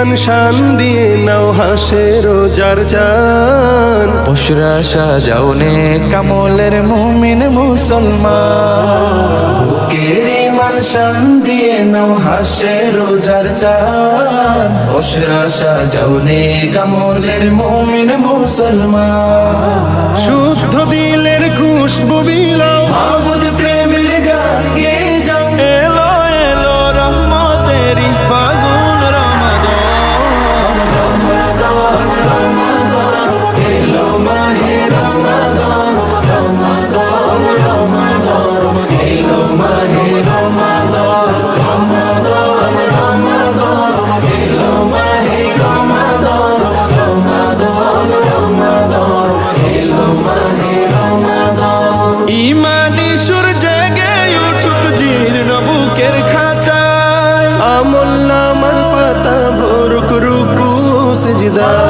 ইমান শান দিয়ে নাও হাসের যার জান অসুরা সাজাও নে কামলের মুমিন মুসলমান। বুকের ইমান শান দিয়ে নাও হাসের যার জান অসুরা সাজাও নে কামলের মুমিন মুসলমান। শুদ্ধ দিলের খুশবু বিলাও। the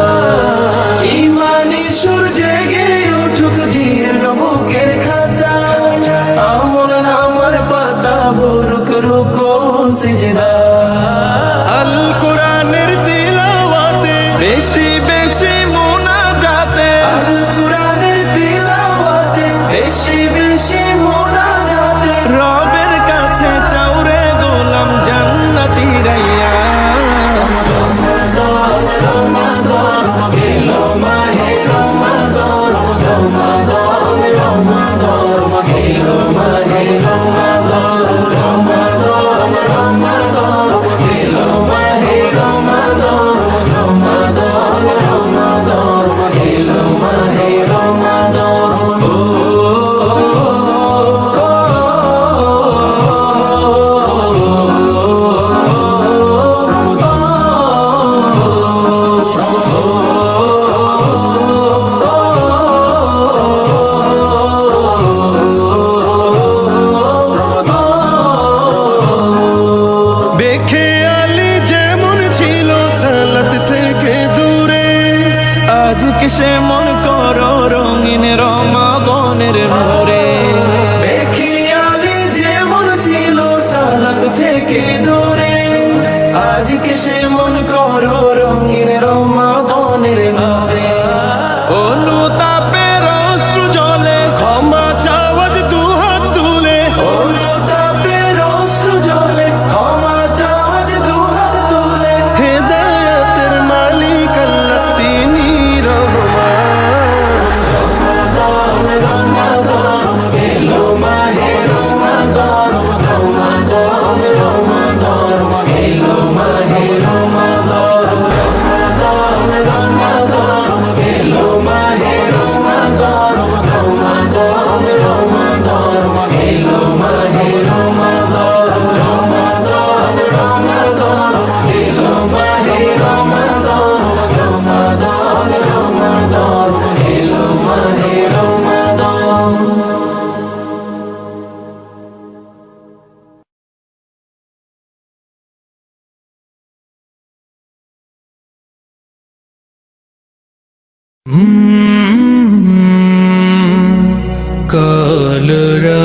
কিসে মন করো রঙিন রমাদনের নূরে? Mm-hmm. কালরা